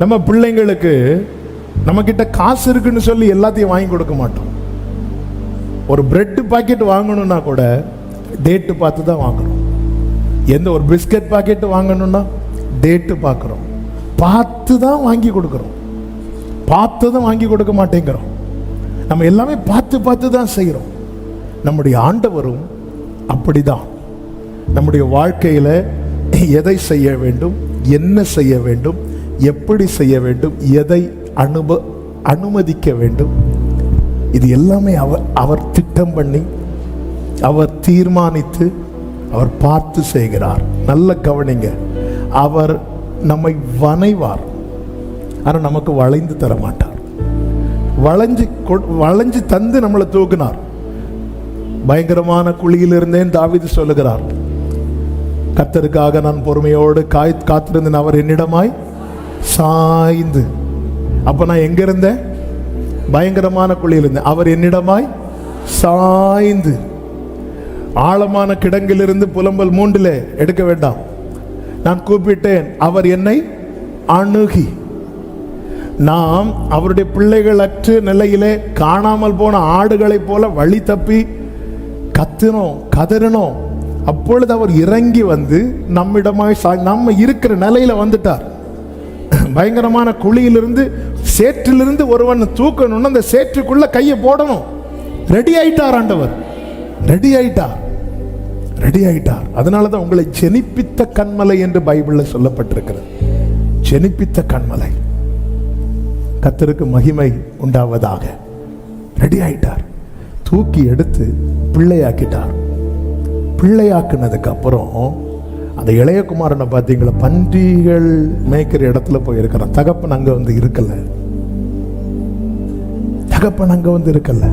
நம்ம பிள்ளைங்களுக்கு நம்மக்கிட்ட காசு இருக்குன்னு சொல்லி எல்லாத்தையும் வாங்கி கொடுக்க மாட்டோம். ஒரு பிரெட் பாக்கெட் வாங்கணும்னா கூட டேட்டு பார்த்து தான் வாங்குறோம் எந்த ஒரு பிஸ்கட் பாக்கெட்டு வாங்கணும்னா டேட்டு பார்க்குறோம். பார்த்து தான் வாங்கி கொடுக்குறோம். பார்த்து தான் வாங்கி கொடுக்க மாட்டேங்கிறோம். நம்ம எல்லாமே பார்த்து பார்த்து தான் செய்கிறோம். நம்முடைய ஆண்டவரும் அப்படிதான். நம்முடைய வாழ்க்கையில் எதை செய்ய வேண்டும் என்ன செய்ய வேண்டும் எப்படி செய்ய வேண்டும் எதை அனுப அனுமதிக்க வேண்டும் இது எல்லாமே அவர் அவர் திட்டம் பண்ணி அவர் தீர்மானித்து அவர் பார்த்து செய்கிறார். நல்ல கவனிங்க. அவர் நம்மை வனைவார் ஆனால் நமக்கு வளைந்து தர மாட்டார். வளைஞ்சு கொ- வளைஞ்சு தந்து நம்மளை தூக்கினார். பயங்கரமான குழியில் இருந்தேன் தாவீது சொல்லுகிறார். கத்தருக்காக நான் பொறுமையோடு காய் காத்திருந்தேன் அவர் என்னிடமாய் சாய்ந்து. அப்போ நான் எங்கே இருந்தேன் பயங்கரமான குழியில் இருந்தேன் அவர் என்னிடமாய் சாய்ந்து. ஆழமான கிடங்கிலிருந்து புலம்பல் மூன்றிலே எடுக்க வேண்டாம். நான் கூப்பிட்டேன் அவர் என்னை அணுகி. நாம் அவருடைய பிள்ளைகளற்ற நிலையிலே காணாமல் போன ஆடுகளைப் போல வழி தப்பி கத்தினோம் கதறினோம். அப்பொழுது அவர் இறங்கி வந்து நம்மிடமாய் சா- நம்ம இருக்கிற நிலையில வந்துட்டார். பயங்கரமான குழியிலிருந்து சேற்றிலிருந்து ஒருவன் தூக்கணும்னு அந்த சேற்றுக்குள்ள கையை போடணும். ரெடி ஆயிட்டார் ஆண்டவர். ரெடி ஆயிட்டார். ரெடி ஆயிட்டார். அதனால தான் உங்களை ஜெனிப்பித்த கண்மலை என்று பைபிளில் சொல்லப்பட்டிருக்கிறது. ஜெனிப்பித்த கண்மலை கத்தருக்கு மகிமை உண்டாவதாக. ரெடி ஆயிட்டார். தூக்கி எடுத்து பிள்ளையாக்கிட்டார். பிள்ளையாக்குனதுக்கு அப்புறம் அந்த இளையகுமாரனை பார்த்தீங்களா? பன்றிகள் மேய்க்கிற இடத்துல போயிருக்கிறான். தகப்பன் அங்க வந்து இருக்கல. தகப்பன் அங்க வந்து இருக்கல.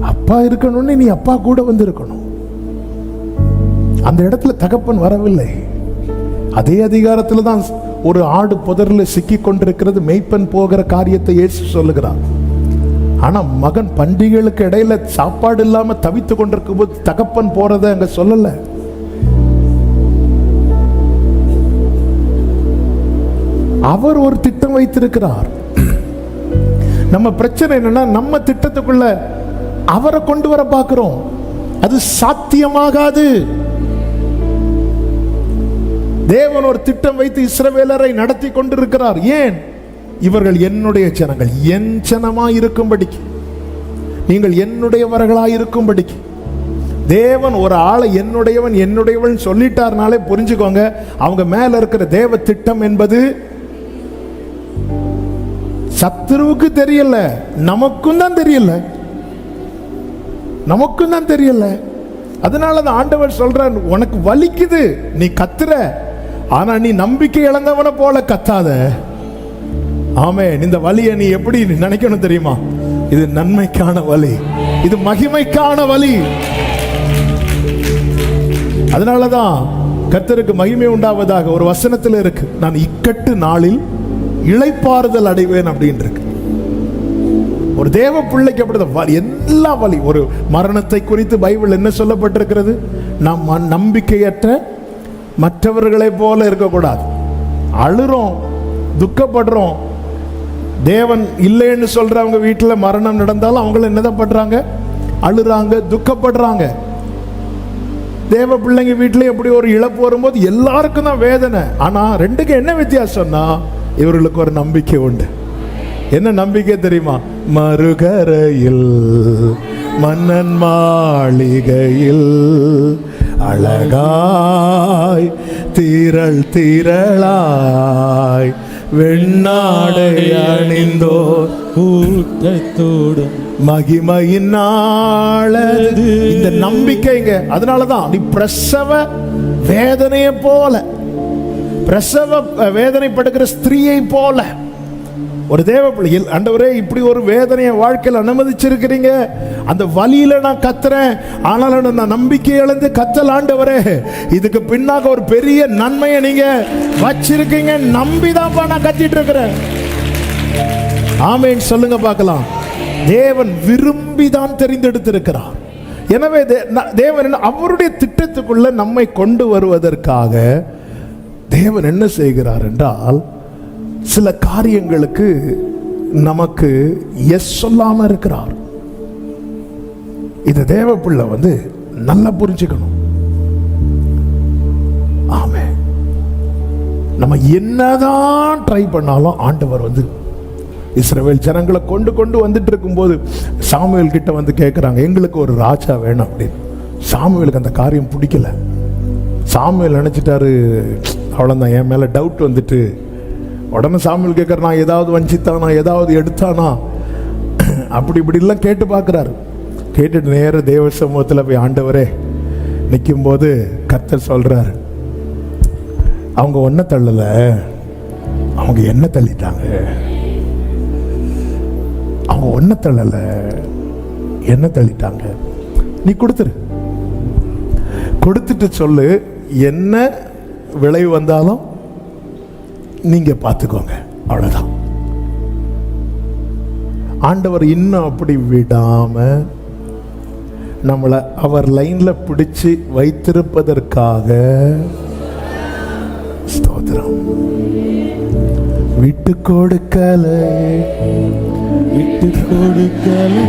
அப்பா இருக்கணும்னு நீ அப்பா கூட வந்து இருக்கணும். அந்த இடத்துல தகப்பன் வரவில்லை. அதே அதிகாரத்தில் தான் ஒரு ஆடு புதரில் சிக்கி கொண்டிருக்கிறது மெய்ப்பன் போகிற காரியத்தை ஏசி சொல்லுகிறான் ஆனா மகன் பண்டிகைகளுக்கு இடையில சாப்பாடு இல்லாம தவித்து கொண்டிருக்கும் போது தகப்பன் போறதை அங்க சொல்லல. அவர் ஒரு திட்டம் வைத்திருக்கிறார். நம்ம பிரச்சனை என்னன்னா நம்ம திட்டத்துக்குள்ள அவரை கொண்டு வர பார்க்கிறோம். அது சாத்தியமாகாது. தேவன் ஒரு திட்டம் வைத்து இஸ்ரவேலரை நடத்தி கொண்டிருக்கிறார். ஏன்? இவர்கள் என்னுடைய ஜனங்கள். என் ஜனமாய் இருக்கும்படிக்கு நீங்கள் என்னுடையவர்களாய் இருக்கும்படிக்கு. தேவன் ஒரு ஆளை என்னுடையவன் என்னுடையவன் சொல்லிட்டார்னாலே புரிஞ்சுக்கோங்க. அவங்க மேல இருக்கிற தேவ திட்டம் என்பது சத்துருவுக்கு தெரியல நமக்கும் தான் தெரியல. நமக்கும் தான் தெரியல. அதனால தான் ஆண்டவர் சொல்றார் உனக்கு வலிக்குது நீ கத்துற. ஆனா நீ நம்பிக்கை இழந்தவனை போல கத்தாத. ஆமே இந்த வலியை நீ எப்படி நினைக்கணும் தெரியுமா? இது நன்மைக்கான வலி இது மகிமைக்கான வலி அதனாலதான் கத்தருக்கு மகிமை உண்டாவதாக ஒரு வசனத்தில் இருக்கு. நான் இக்கட்டு நாளில் இளைப்பாறுதல் அடைவேன் அப்படின்னு இருக்கு. ஒரு தேவ பிள்ளைக்கு அப்படிதான். வலி எல்லா வழி. ஒரு மரணத்தை குறித்து பைபிள் என்ன சொல்லப்பட்டிருக்கிறது? நாம் நம்பிக்கையற்ற மற்றவர்களைப் போல இருக்கக்கூடாது. அழுறோம் துக்கப்படுறோம் தேவன் இல்லைன்னு சொல்கிறவங்க வீட்டில் மரணம் நடந்தாலும் அவங்கள என்னதான் பண்றாங்க அழுறாங்க துக்கப்படுறாங்க. தேவ பிள்ளைங்க வீட்டில் எப்படி ஒரு இழப்பு வரும்போது எல்லாருக்கும் தான் வேதனை. ஆனால் ரெண்டுக்கு என்ன வித்தியாசம்னா இவர்களுக்கு ஒரு நம்பிக்கை உண்டு. என்ன நம்பிக்கை தெரியுமா? மறுகரையில் மன்னன் மாளிகையில் அழகாய் தீரள் தீரளாய் வெண்ணாடை அணிந்தோர். கூட்டத்தோடும் மகிமையின் நாளது. இந்த நம்பிக்கைங்க அதனாலதான் நீ பிரசவ வேதனையை போல பிரசவ வேதனைப்படுகிற ஸ்திரீயை போல ஒரு தேவ பிள்ளையில் ஆண்டவரே இப்படி ஒரு வேதனையை வாழ்க்கையில் அனுமதிச்சிருக்கிறீங்க. அந்த வழியில நான் கத்துறேன். ஆனாலும் நான் நம்பிக்கை இழந்து கத்தல் ஆண்டவரே. இதுக்கு பின்னாக ஒரு பெரிய நன்மையை நீங்க வச்சிருக்கீங்க. நம்பிதான்ப்பா நான் கத்திட்டு இருக்கிறேன். ஆமேன். சொல்லுங்க பார்க்கலாம். தேவன் விரும்பி தான் தெரிந்தெடுத்திருக்கிறார். எனவே தே- ந- தேவன் என்ன- அவருடைய திட்டத்துக்குள்ள நம்மை கொண்டு வருவதற்காக தேவன் என்ன செய்கிறார் என்றால் சில காரியங்களுக்கு நமக்கு எஸ் சொல்லாமல் இருக்கிறார். இது தேவ பிள்ளை வந்து நல்லா புரிஞ்சுக்கணும். ஆமே. நம்ம என்னதான் ட்ரை பண்ணாலும் ஆண்டவர் வந்து இஸ்ரவேல் ஜனங்களை கொண்டு கொண்டு வந்துட்டு இருக்கும்போது சாமுவேல் கிட்ட வந்து கேட்குறாங்க எங்களுக்கு ஒரு ராஜா வேணும் அப்படின்னு. சாமுவேலுக்கு அந்த காரியம் பிடிக்கல. சாமுவேல் நினச்சிட்டாரு அவ்வளோதான் என் மேலே டவுட் வந்துட்டு உடனே சாமியில் கேட்குற நான் ஏதாவது வஞ்சித்தானா ஏதாவது எடுத்தானா? அப்படி இப்படிலாம் கேட்டு பார்க்குறாரு. கேட்டுட்டு நேர தேவ சமூகத்தில் போய் ஆண்டவரே நிற்கும்போது கர்த்தர் சொல்கிறாரு அவங்க ஒன்றை தள்ளலை. அவங்க என்ன தள்ளிட்டாங்க? அவங்க ஒன்றை தள்ளலை. என்ன தள்ளிட்டாங்க? நீ கொடுத்துரு. கொடுத்துட்டு சொல்லு என்ன விளைவு வந்தாலும் நீங்க பார்த்துக்கோங்க. அவ்வளவுதான். ஆண்டவர் இன்னும் அப்படி விடாம நம்மளை அவர் லைன்ல பிடிச்சு வைத்திருப்பதற்காக ஸ்தோத்திரம். விட்டு கொடுக்கல. விட்டு விட்டு கொடுக்கல.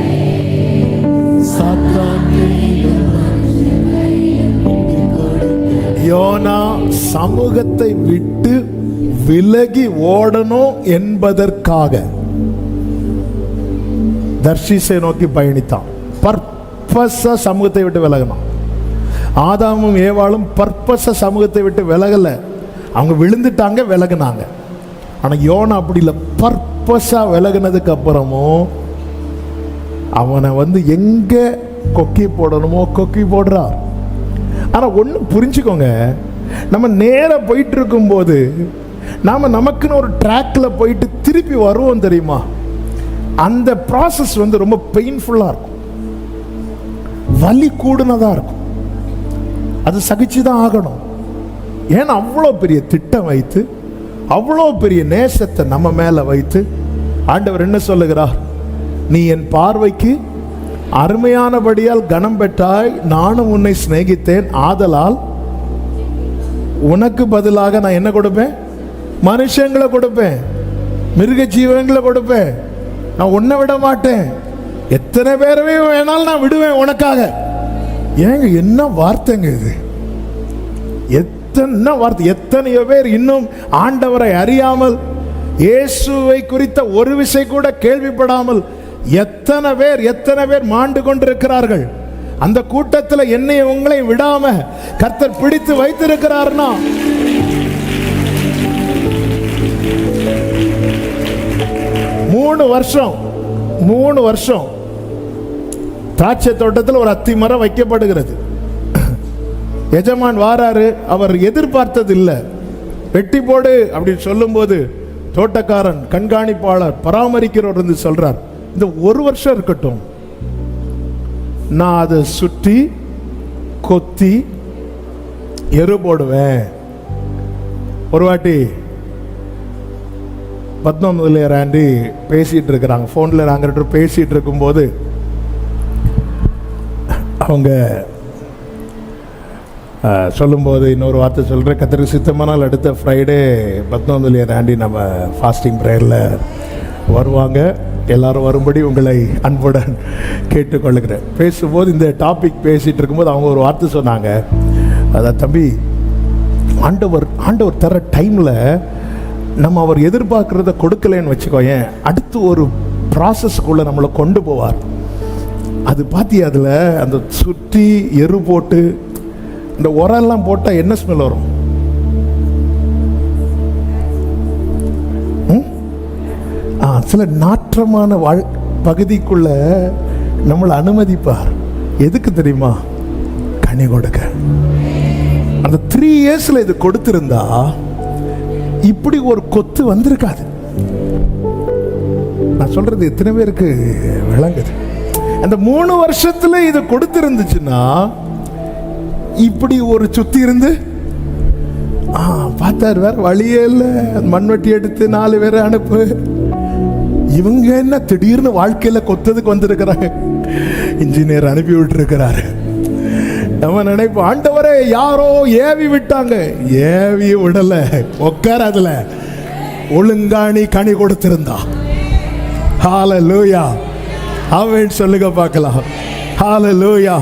யோனா சமூகத்தை விட்டு விலகி ஓடணும் என்பதற்காக. தர்ஷிசை நோக்கி பயணித்தான். பர்பஸ சமூகத்தை விட்டு விலகினான். ஆதாமும் ஏவாளும் பர்பஸ சமூகத்தை விட்டு விலகலை. அவங்க விழுந்துட்டாங்க விலகினாங்க. ஆனால் யோனா அப்படி இல்லை. பர்பஸாக விலகினதுக்கு அப்புறமும் அவனை வந்து எங்கே கொக்கி போடணுமோ கொக்கி போடுறார். ஆனால் ஒன்று புரிஞ்சுக்கோங்க. நம்ம நேராக போயிட்டு இருக்கும்போது நாம் நமக்குன்னு ஒரு ட்ராக்கில் போயிட்டு திருப்பி வருவோம் தெரியுமா? அந்த ப்ராசஸ் வந்து ரொம்ப பெயின்ஃபுல்லாக இருக்கும். வலி கூடுனதாக இருக்கும். அது சகிச்சு தான் ஆகணும். ஏன்னா அவ்வளோ பெரிய திட்டம் வைத்து அவ்வளோ பெரிய நேசத்தை நம்ம மேலே வைத்து ஆண்டவர் என்ன சொல்லுகிறார்? நீ என் பார்வைக்கு அருமையானபடியால் கனம் பெற்றாய் நானும் உன்னை சிநேகித்தேன். ஆதலால் உனக்கு பதிலாக நான் என்ன கொடுப்பேன்? மனுஷங்களை கொடுப்பேன். மிருக ஜீவன்களை கொடுப்பேன். நான் உன்னை விட மாட்டேன். எத்தனை பேரவே வேணாலும் நான் விடுவேன் உனக்காக. ஏங்க என்ன வார்த்தைங்க இது? எத்தனை வார்த்தை எத்தனையோ பேர் இன்னும் ஆண்டவரை அறியாமல் இயேசுவை குறித்த ஒரு விசை கூட கேள்விப்படாமல் எத்தனை பேர் எத்தனை பேர் மாண்டு கொண்டிருக்கிறார்கள். அந்த கூட்டத்தில் என்னை உங்களை விடாம கர்த்தர் பிடித்து வைத்திருக்கிறார்னா மூணு வருஷம் மூணு வருஷம் திராட்சை தோட்டத்தில் ஒரு அத்தி மரம் வைக்கப்படுகிறது. எஜமான் வாராரு அவர் எதிர்பார்த்தது இல்லை வெட்டி போடு அப்படின்னு சொல்லும்போது தோட்டக்காரன் கண்காணிப்பாளர் பராமரிக்கிறவர் வந்து சொல்றார் இந்த ஒரு வருஷம் இருக்கட்டும். நான் அதை சுற்றி கொத்தி எரு போடுவேன். ஒரு வாட்டி பத்மமுதலியார் ஆண்டி பேசிகிட்டு இருக்கிறாங்க ஃபோனில் நாங்கள் ரெண்டு இருக்கும்போது அவங்க சொல்லும்போது இன்னொரு வார்த்தை சொல்கிறேன் கத்திரிக்கு சித்தமானால் அடுத்த ஃப்ரைடே பத்மவந்தலியார் ஆண்டி நம்ம ஃபாஸ்டிங் ப்ரேயரில் வருவாங்க. எல்லாரும் வரும்படி உங்களை அன்புடன் கேட்டுக்கொள்கிறேன். பேசும்போது இந்த டாபிக் பேசிகிட்டு இருக்கும்போது அவங்க ஒரு வார்த்தை சொன்னாங்க. அதான் தம்பி ஆண்டவர் ஆண்டவர் தர டைமில் நம்ம அவர் எதிர்பார்க்குறத கொடுக்கலன்னு வச்சுக்கோயேன் அடுத்து ஒரு ப்ராசஸ்க்குள்ளே நம்மளை கொண்டு போவார். அது பார்த்தி அதில்? அந்த சுற்றி எரு போட்டு இந்த உரம்லாம் போட்டால் என்ன ஸ்மெல் வரும்? ஆ சில நாற்றமான வாழ் பகுதிக்குள்ள நம்மளை அனுமதிப்பார். எதுக்கு தெரியுமா? கனி கொடுக்க. அந்த த்ரீ இயர்ஸில் இது கொடுத்திருந்தா இப்படி ஒரு கொத்து வந்திருக்காது. நான் சொல்றது எத்தனை பேருக்கு விளங்குது. அந்த மூணு வருஷத்துல இது கொடுத்திருந்துச்சுன்னா இப்படி ஒரு சுத்தி இருந்து ஆ பார்த்தாரு வேற வழியே இல்லை. மண்வெட்டி எடுத்து நாலு பேரை அனுப்பு. இவங்க என்ன திடீர்னு வாழ்க்கையில கொத்ததுக்கு வந்திருக்கிறாங்க. இன்ஜினியர் அனுப்பி விட்டுருக்கிறாரு. நம்ம நினைப்போம் ஆண்டவரே யாரோ ஏவி விட்டாங்க. ஏவி விடல. உட்கார அதுல ஒழுங்கா நீ கனி கொடுத்திருந்தா. லூயா அவன்னு சொல்லுங்க பார்க்கலாம். ஹால லூயா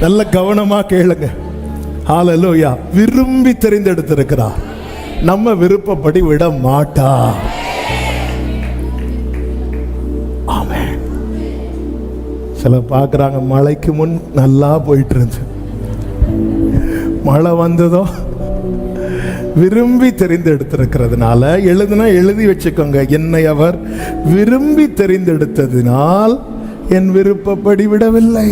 நல்ல கவனமா கேளுங்க. ஹால லூயா விரும்பி தெரிந்தெடுத்திருக்கிறா நம்ம விருப்பப்படி விட மாட்டா. ஆமென். சில பார்க்குறாங்க மழைக்கு முன் நல்லா போயிட்டு இருந்துச்சு. மழை வந்ததோ? விரும்பி தெரிந்தெடுத்திருக்கிறதுனால எழுதுனா எழுதி வச்சுக்கோங்க என்னை அவர் விரும்பி தெரிந்தெடுத்ததினால் என் விருப்பப்படி விடவில்லை.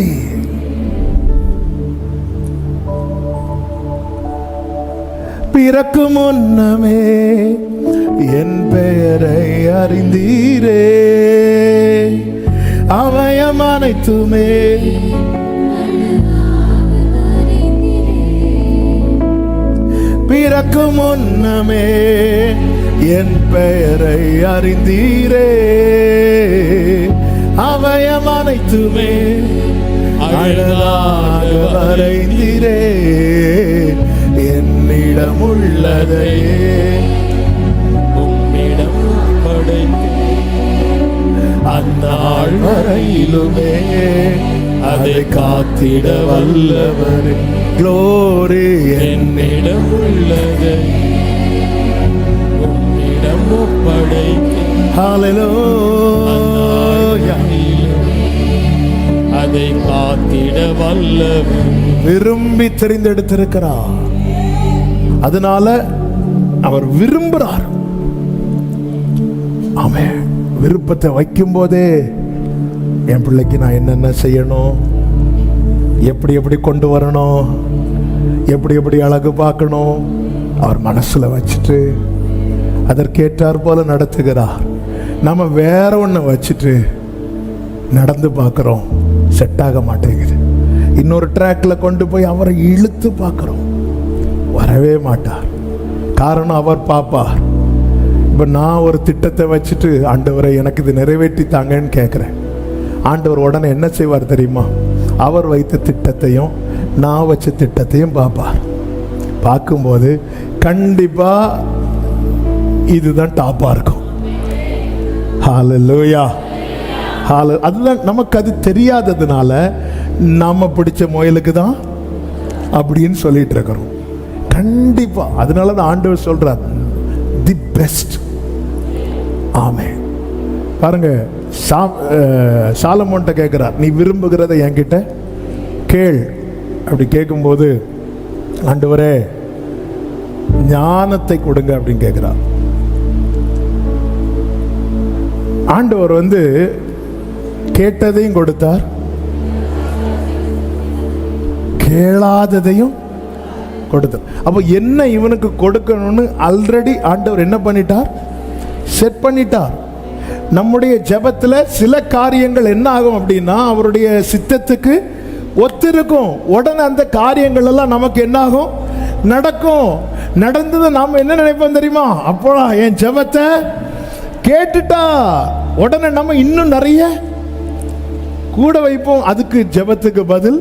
பிறக்கும் முன்னமே என் பெயரை அறிந்தீரே. அவயம் அனைத்துமே பிறக்கும் முன்னமே என் பெயரை அறிந்தீரே. அவயம் அனைத்துமே அழகாக வரைந்தீரே. என்னிடம் உள்ளதே. உம்மிடம் அந்நாள் வரையிலுமே அதை காத்திட வல்லவரே. க்ளோரி என்னிடம் உள்ளதை. ஹalleluya அதை காத்திட வல்லவர் விரும்பி தெரிந்தெடுத்திருக்கிறார். அதனால அவர் விரும்புறார் ஆமென். விருப்பத்தை வைக்கும் போதே என் பிள்ளைக்கு நான் என்னென்ன செய்யணும்? எப்படி எப்படி கொண்டு வரணும்? எப்படி எப்படி அழகு பார்க்கணும்? அவர் மனசில் வச்சுட்டு அதற்கேற்றார் போல நடத்துகிறார். நம்ம வேற ஒன்று வச்சுட்டு நடந்து பார்க்குறோம். செட் ஆக மாட்டேங்குது. இன்னொரு ட்ராக்ல கொண்டு போய் அவரை இழுத்து பார்க்குறோம். வரவே மாட்டார். காரணம் அவர் பார்ப்பார். இப்போ நான் ஒரு திட்டத்தை வச்சுட்டு ஆண்டவரை எனக்கு இது நிறைவேற்றி தாங்கன்னு கேட்குறேன் ஆண்டவர் உடனே என்ன செய்வார் தெரியுமா? அவர் வைத்த திட்டத்தையும் நான் வச்ச திட்டத்தையும் பார்ப்பார் பார்க்கும்போது கண்டிப்பாக இதுதான் டாப்பாக இருக்கும். ஹalleluya ஹால அதுதான் நமக்கு அது தெரியாததுனால நம்ம பிடிச்ச முயலுக்கு தான் அப்படின்னு சொல்லிட்டு இருக்கிறோம். கண்டிப்பாக அதனால தான் ஆண்டவர் சொல்கிறார் தி பெஸ்ட் ஆமே பாருங்கள் சா சாலமோன்ட்ட கேட்குறார் நீ விரும்புகிறத என்கிட்ட கேள். அப்படி கேட்கும்போது ஆண்டவரே ஞானத்தை கொடுங்க அப்படின்னு கேட்குறார் ஆண்டவர் வந்து கேட்டதையும் கொடுத்தார் கேளாததையும் கொடுத்தார். அப்போ என்ன இவனுக்கு கொடுக்கணும்னு ஆல்ரெடி ஆண்டவர் என்ன பண்ணிட்டார்? செட் பண்ணிட்டார். நம்முடைய ஜபத்தில் சில காரியங்கள் என்ன ஆகும் அப்படின்னா அவருடைய சித்தத்துக்கு ஒத்திருக்கும். உடனே அந்த காரியங்கள் எல்லாம் நமக்கு என்னாகும்? நடக்கும். நடந்தது நாம் என்ன நினைப்போம் தெரியுமா? அப்போலாம் என் ஜெபத்தை கேட்டுட்டா. உடனே நம்ம இன்னும் நிறைய கூட வைப்போம். அதுக்கு ஜெபத்துக்கு பதில்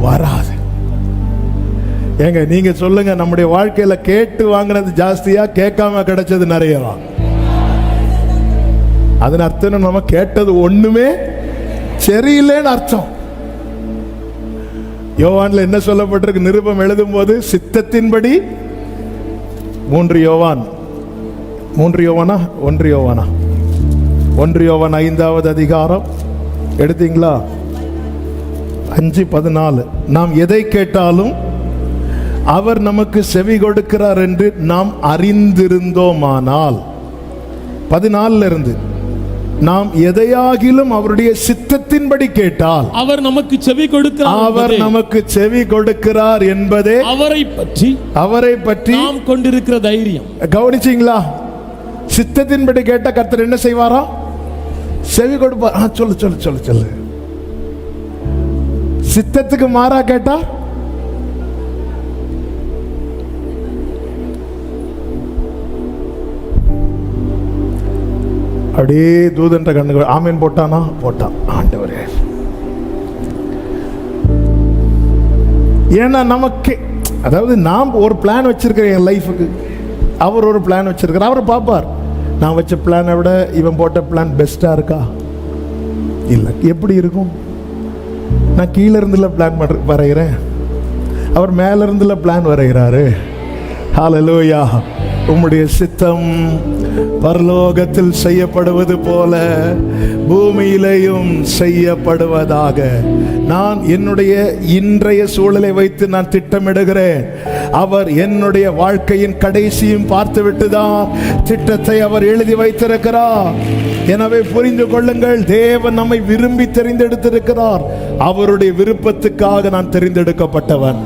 வராது. ஏங்க நீங்க சொல்லுங்க நம்முடைய வாழ்க்கையில கேட்டு வாங்கினது ஜாஸ்தியா கேட்காம கிடைச்சது நிறையவா? அதன் அர்த்தம் நம்ம கேட்டது ஒண்ணுமே சரியில்லைன்னு அர்த்தம். யோவான்ல என்ன சொல்லப்பட்டிருக்கு? நிருபம் எழுதும் போது சித்தத்தின்படி மூன்று யோவான். மூன்று யோவானா? ஒன்று யோவானா? ஒன்று யோவான் ஐந்தாவது அதிகாரம். எடுத்தீங்களா? அஞ்சு பதினாலு. நாம் எதை கேட்டாலும் அவர் நமக்கு செவி கொடுக்கிறார் என்று நாம் அறிந்திருந்தோமானால் பதினாலுல இருந்து நாம் எதையாகிலும் அவருடைய சித்தத்தின்படி கேட்டால் அவர் நமக்கு செவி கொடுக்கிறார் அவர் நமக்கு செவி கொடுக்கிறார் என்பதே அவரை பற்றி அவரை பற்றி நாம் கொண்டிருக்கிற தைரியம். கவனிச்சீங்களா? சித்தத்தின்படி கேட்ட கர்த்தர் என்ன செய்வாரா? செவி கொடுப்பார் சொல்லு சொல்லு சொல்லு சொல்லு. சித்தத்துக்கு மாறா கேட்டா அப்படியே தூதன்ற கண்ணுகள் ஆமீன் போட்டானா? போட்டான். ஆண்டவரே. ஏன்னா நமக்கு அதாவது நாம் ஒரு பிளான் வச்சிருக்கிறேன் என் லைஃபுக்கு அவர் ஒரு பிளான் வச்சிருக்கிறார். அவர் பார்ப்பார். நான் வச்ச பிளானை விட இவன் போட்ட பிளான் பெஸ்ட்டாக இருக்கா? இல்லை. எப்படி இருக்கும்? நான் கீழே இருந்துல பிளான் வரைகிறேன். அவர் மேலே இருந்துல பிளான் வரைகிறாரு. ஹாலலோயா உம்முடைய சித்தம் பரலோகத்தில் செய்யப்படுவது போல பூமியிலேயும் செய்யப்படுவதாக. நான் என்னுடைய இன்றைய சூழலை வைத்து நான் திட்டமிடுகிறேன். அவர் என்னுடைய வாழ்க்கையின் கடைசியும் பார்த்துவிட்டு தான் திட்டத்தை அவர் எழுதி வைத்திருக்கிறார். எனவே புரிந்து கொள்ளுங்கள் தேவன் நம்மை விரும்பி தெரிந்தெடுத்திருக்கிறார். அவருடைய விருப்பத்துக்காக நான் தெரிந்தெடுக்கப்பட்டவன்.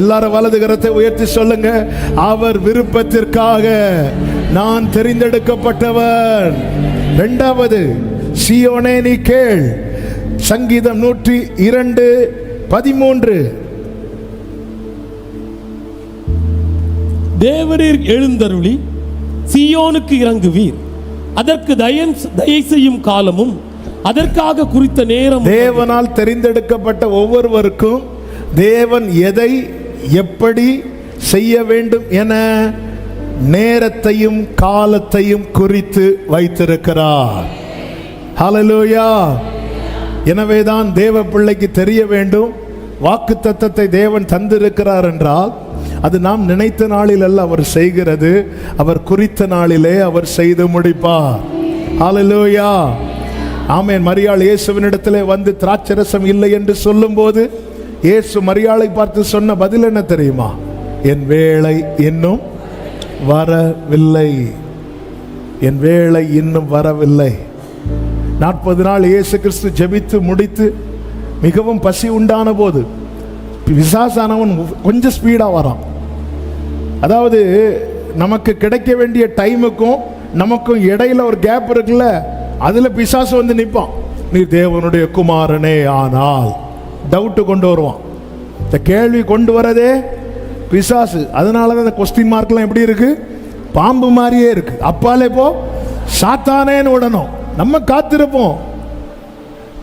எல்லாரும் வலது கரத்தை உயர்த்தி சொல்லுங்க. அவர் விருப்பத்திற்காக நான் தெரிந்தெடுக்கப்பட்டவன். இரண்டாவது சியோனே நீ கேள். சங்கீதம் நூற்றி இரண்டு பதிமூன்று. தேவரீர் எழுந்தருளி சீயோனுக்கு இறங்குவீர். அதற்கு தயன் தயை செய்யும் காலமும் அதற்காக குறித்த நேரம் தேவனால் தெரிந்தெடுக்கப்பட்ட ஒவ்வொருவருக்கும் தேவன் எதை எப்படி செய்ய வேண்டும் என நேரத்தையும் காலத்தையும் குறித்து வைத்திருக்கிறார். ஹலலூயா எனவேதான் தேவ பிள்ளைக்கு தெரிய வேண்டும். வாக்கு தத்தத்தை தேவன் தந்திருக்கிறார் என்றால் அது நாம் நினைத்த நாளில் அல்ல அவர் செய்கிறது. அவர் குறித்த நாளிலே அவர் செய்து முடிப்பார். Hallelujah amen. மரியாள் இயேசுவினிடத்திலே வந்து திராட்சரசம் இல்லை என்று சொல்லும்போது இயேசு மரியாளை பார்த்து சொன்ன பதில் என்ன தெரியுமா? என் வேலை இன்னும் வரவில்லை. என் வேலை இன்னும் வரவில்லை. நாற்பது நாள் இயேசு கிறிஸ்து ஜெபித்து முடித்து மிகவும் பசி உண்டான போது விசாசானவன் கொஞ்சம் ஸ்பீடாக வரான். அதாவது நமக்கு கிடைக்க வேண்டிய டைமுக்கும் நமக்கும் இடையில ஒரு கேப் இருக்குல்ல அதுல பிசாசு வந்து நிற்பான். நீ தேவனுடைய குமாரனே ஆனால் டவுட்டு கொண்டு வருவான். இந்த கேள்வி கொண்டு வரதே பிசாசு. அதனால தான் இந்த கொஸ்டின் மார்க்லாம் எப்படி இருக்கு? பாம்பு மாதிரியே இருக்கு. அப்பாலே போ சாத்தானேன்னு உடனும் நம்ம காத்திருப்போம்.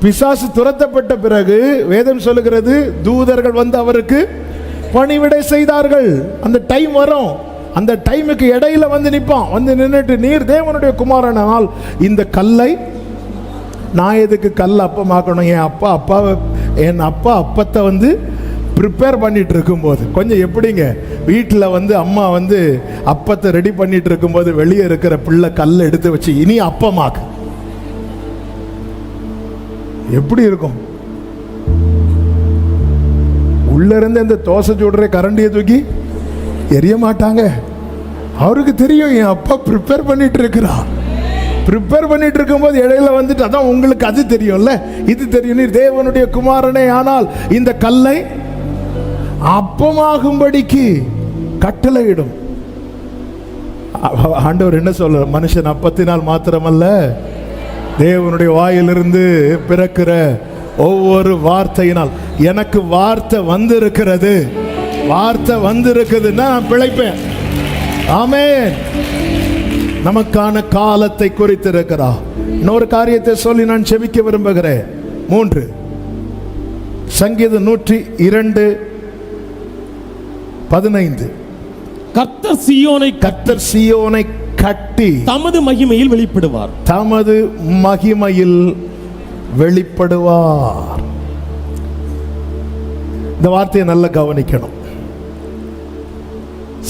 பிசாசு துரத்தப்பட்ட பிறகு வேதம் சொல்லுகிறது தூதர்கள் வந்து அவருக்கு பணிவிடை செய்தார்கள். அந்த டைம் வரும். அந்த டைமுக்கு இடையில வந்து நிற்பான் வந்து நின்றுட்டு நீர் தேவனுடைய குமாரனால் இந்த கல்லை நான் எதுக்கு கல் அப்பமாக்கணும்? என் அப்பா அப்பாவை என் அப்பா அப்பத்தை வந்து ப்ரிப்பேர் பண்ணிட்டு இருக்கும்போது கொஞ்சம் எப்படிங்க? வீட்டில் வந்து அம்மா வந்து அப்பத்தை ரெடி பண்ணிட்டு இருக்கும்போது வெளியே இருக்கிற பிள்ளை கல்லை எடுத்து வச்சு இனி அப்பமாக்கு. எப்படி இருக்கும்? உள்ள இருந்து இந்த தோசை சுடுற கரண்டியை தூக்கி எரிய மாட்டாங்க. அவருக்கு தெரியும் என் அப்பா ப்ரிப்பேர் பண்ணிட்டு இருக்கிறார் ப்ரிப்பேர் பண்ணிட்டு இருக்கும்போது இடையில வந்துட்டு அதான் உங்களுக்கு அது தெரியும்ல? இது தெரியும். நீர் தேவனுடைய குமாரனே ஆனால் இந்த கல்லை அப்பமாகும்படிக்கு கட்டளையிடும். ஆண்டவர் என்ன சொல்ற மனுஷன் அப்பத்தினால் மாத்திரமல்ல தேவனுடைய வாயிலிருந்து பிறக்கிற ஒவ்வொரு வார்த்தையினால். எனக்கு வார்த்தை வந்திருக்கிறது. வார்த்தை வந்திருக்குதுன்னா நான் பிழைப்பேன். ஆமே நமக்கான காலத்தை குறித்திருக்கிறா இன்னொரு காரியத்தை சொல்லி நான் செபிக்க விரும்புகிறேன். மூன்று. சங்கீதம் நூற்றி இரண்டு பதினைந்து. கர்த்தர் சீயோனை கர்த்தர் சியோனை கட்டி தமது மகிமையில் வெளிப்படுவார். தமது மகிமையில் வெளிப்படுவார். இந்த வார்த்தையை நல்லா கவனிக்கணும்.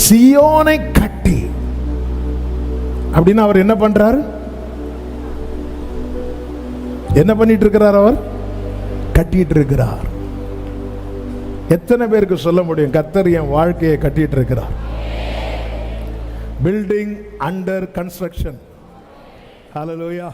சியோனை கட்டி. அப்படின்னு அவர் என்ன பண்றாரு? என்ன பண்ணிட்டு இருக்கிறார் அவர்? கட்டிட்டு இருக்கிறார். எத்தனை பேருக்கு சொல்ல முடியும் கத்தர் என் வாழ்க்கையை கட்டிட்டு இருக்கிறார் பில்டிங் அண்டர் கன்ஸ்ட்ரக்ஷன் ஹalleluya